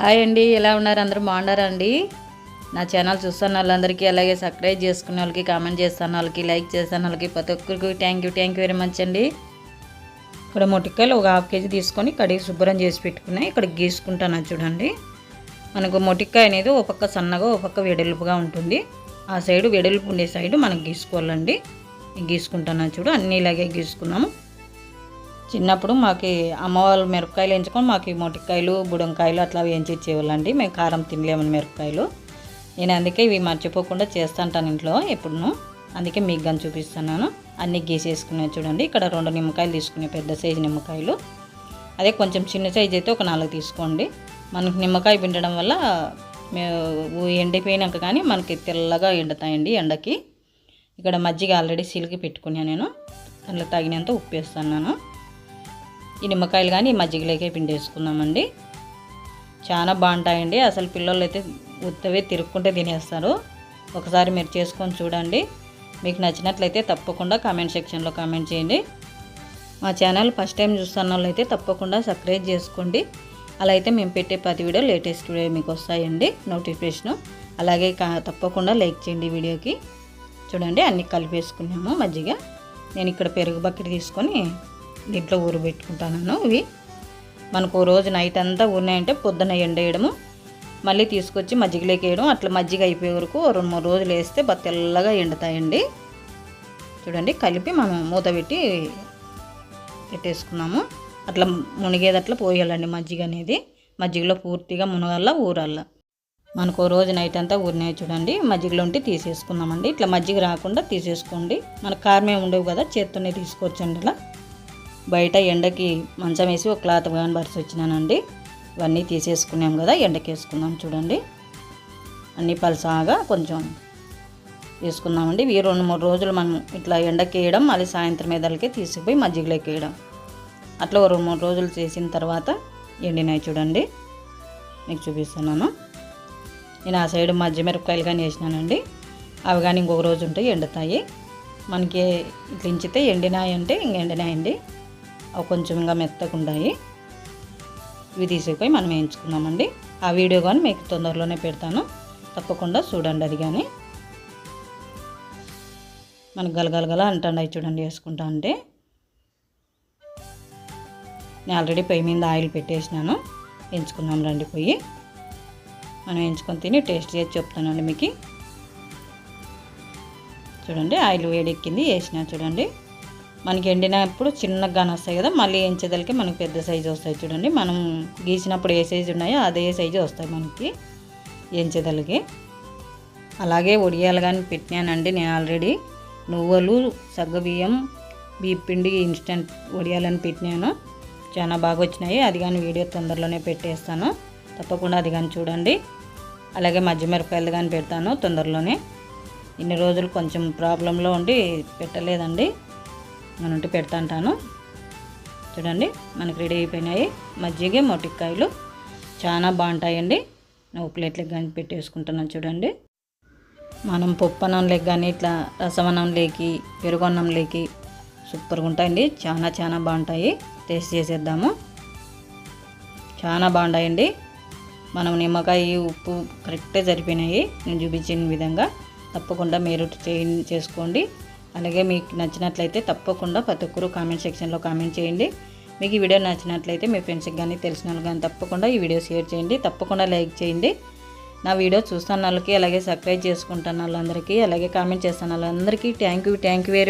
Hi అండి ఎలా ఉన్నారు? అందరూ బాగున్నారా అండి? నా ఛానల్ చూస్తున్న వాళ్ళందరికీ అలాగే సబ్స్క్రైబ్ చేసుకున్న వాళ్ళకి కామెంట్ చేస్తున్న వాళ్ళకి లైక్ చేస్తున్న వాళ్ళకి ప్రతి ఒక్కరికి thank you thank you very much అండి. ఇక్కడ మొటికాయలు ఒక హాఫ్ కేజీ తీసుకొని కడిగి శుభ్రం చేసి పెట్టుకున్నాయి ఇక్కడ గీసుకుంటాను చూడండి. మనకు మొటికాయ అనేది ఒక పక్క సన్నగా ఒక పక్క వెడల్పుగా ఉంటుంది. ఆ సైడు వెడల్పు ఉండే సైడు మనం గీసుకోవాలండి. గీసుకుంటాను చూడు అన్నీ ఇలాగే గీసుకున్నాము. చిన్నప్పుడు మాకు అమ్మవాళ్ళు మిరపకాయలు ఎంచుకొని మాకు మొటికాయలు బుడంకాయలు అట్లా వేయించి ఇచ్చేవాళ్ళండి మేము కారం తినలేమని మిరపకాయలు. నేను అందుకే ఇవి మర్చిపోకుండా చేస్తుంటాను ఇంట్లో ఎప్పుడును. అందుకే మీకు కానీ చూపిస్తున్నాను. అన్నీ గీసేసుకున్నాయి చూడండి. ఇక్కడ రెండు నిమ్మకాయలు తీసుకునే పెద్ద సైజు నిమ్మకాయలు. అదే కొంచెం చిన్న సైజు అయితే ఒక నాలుగు తీసుకోండి. మనకి నిమ్మకాయ పిండడం వల్ల మేము ఎండిపోయినాక కానీ మనకి తెల్లగా ఎండుతాయండి ఎండకి. ఇక్కడ మజ్జిగ ఆల్రెడీ సిలికి పెట్టుకున్నాను నేను. అందులో తగినంత ఉప్పు వేస్తున్నాను. ఈ నిమ్మకాయలు కానీ ఈ మజ్జిగలోకే పిండేసుకుందామండి. చాలా బాగుంటాయండి. అసలు పిల్లలు అయితే ఉత్తవే తిరుక్కుంటే తినేస్తారు. ఒకసారి మీరు చేసుకొని చూడండి. మీకు నచ్చినట్లయితే తప్పకుండా కామెంట్ సెక్షన్లో కామెంట్ చేయండి. మా ఛానల్ ఫస్ట్ టైం చూస్తున్న వాళ్ళైతే తప్పకుండా సబ్స్క్రైబ్ చేసుకోండి. అలా అయితే మేము పెట్టే ప్రతి వీడియో లేటెస్ట్ వీడియో మీకు వస్తాయండి. నోటిఫికేషను. అలాగే కా- తప్పకుండా లైక్ చేయండి వీడియోకి. చూడండి అన్నీ కలిపేసుకున్నాము మజ్జిగ. నేను ఇక్కడ పెరుగు బకెట్ తీసుకొని దీంట్లో ఊరబెట్టుకుంటాను ఇవి మనకు ఓ రోజు నైట్ అంతా ఊరినాయంటే పొద్దున్న ఎండేయడము మళ్ళీ తీసుకొచ్చి మజ్జిగలోకి వేయడం అట్లా మజ్జిగ అయిపోయే వరకు రెండు మూడు రోజులు వేస్తే బాగా తెల్లగా ఎండుతాయండి. చూడండి కలిపి మనం మూత పెట్టి పెట్టేసుకున్నాము. అట్లా మునిగేది అట్లా పోయాలండి మజ్జిగ అనేది. మజ్జిగలో పూర్తిగా మునగల్లా ఊరల్లా. మనకు ఓ రోజు నైట్ అంతా ఊరినాయి చూడండి. మజ్జిగలో ఉంటే తీసేసుకుందామండి. ఇట్లా మజ్జిగ రాకుండా తీసేసుకోండి. మన కారమే ఉండవు కదా చేత్తోనే తీసుకోవచ్చండి ఇలా బయట ఎండకి మంచం వేసి ఒక క్లాత్ కానీ పరిచి వచ్చినానండి. ఇవన్నీ తీసేసుకున్నాం కదా ఎండకి వేసుకుందాం చూడండి. అన్నీ పలసాగా కొంచెం వేసుకుందామండి. ఈ రెండు మూడు రోజులు మనం ఇట్లా ఎండకి వేయడం మళ్ళీ సాయంత్రం ఎదలకి తీసుకుపోయి మజ్జిగలోకి వేయడం అట్లా ఒక రెండు మూడు రోజులు చేసిన తర్వాత ఎండినాయి చూడండి. మీకు చూపిస్తున్నాను. నేను ఆ సైడ్ మధ్య మిరపకాయలు కానీ వేసినానండి. అవి కానీ ఇంకొక రోజు ఉంటే ఎండుతాయి. మనకి ఇట్లా ఇంచితే ఎండినాయి అంటే ఇంక ఎండినాయండి. అవి కొంచెం ఇంకా మెత్తగా ఉన్నాయి ఇవి తీసుకుపోయి మనం వేయించుకుందామండి. ఆ వీడియో కానీ మీకు తొందరలోనే పెడతాను. తప్పకుండా చూడండి అది కానీ. మనకు గలగలగల అంటాయి చూడండి వేసుకుంటా అంటే. నేను ఆల్రెడీ పొయ్యి మీద ఆయిల్ పెట్టేసినాను. ఎంచుకుందాం రండి పొయ్యి. మనం ఎంచుకొని తిని టేస్ట్ చేసి చెప్తానండి మీకు. చూడండి ఆయిల్ వేడెక్కింది వేసిన చూడండి. మనకి ఎండినప్పుడు చిన్నగా వస్తాయి కదా మళ్ళీ ఎంచేదలకి మనకి పెద్ద సైజు వస్తాయి చూడండి. మనం గీసినప్పుడు ఏ సైజు ఉన్నాయో అదే సైజు వస్తాయి మనకి ఎంచేదలకి. అలాగే ఒడియాలు కానీ పెట్టినానండి నేను ఆల్రెడీ నువ్వులు సగ్గబియ్యం బియ్యం పిండి ఇన్స్టెంట్ ఒడియాలని పెట్టినాను. చాలా బాగా వచ్చినాయి. అది కానీ వీడియో తొందరలోనే పెట్టేస్తాను. తప్పకుండా అది కానీ చూడండి. అలాగే మధ్య మిరపకాయలు కానీ పెడతాను తొందరలోనే. ఇన్ని రోజులు కొంచెం ప్రాబ్లంలో ఉండి పెట్టలేదండి. నేనుంటే పెడతా అంటాను చూడండి మనకి రెడీ అయిపోయినాయి. మజ్జిగ మొటిక్కాయలు. చాలా బాగుంటాయండి. ఒక ప్లేట్లకు కానీ పెట్టేసుకుంటున్నాను చూడండి. మనం పప్పు అన్నంలోకి కానీ ఇట్లా రసమన్నంలోకి పెరుగన్నంలోకి సూపర్గా ఉంటాయండి. చాలా చాలా బాగుంటాయి. టేస్ట్ చేసేద్దాము. చాలా బాగుంటాయండి. మనం నిమ్మకాయ ఉప్పు కరెక్టే సరిపోయినాయి. నేను చూపించిన విధంగా తప్పకుండా మీరు చేయ చేసుకోండి. అలాగే మీకు నచ్చినట్లయితే తప్పకుండా ప్రతి ఒక్కరు కామెంట్ సెక్షన్లో కామెంట్ చేయండి. మీకు ఈ వీడియో నచ్చినట్లయితే మీ ఫ్రెండ్స్కి కానీ తెలిసిన వాళ్ళు కానీ తప్పకుండా ఈ వీడియో షేర్ చేయండి. తప్పకుండా లైక్ చేయండి. నా వీడియో చూస్తున్న వాళ్ళకి అలాగే సబ్స్క్రైబ్ చేసుకుంటున్న వాళ్ళందరికీ అలాగే కామెంట్ చేస్తున్న వాళ్ళందరికీ thank you thank you very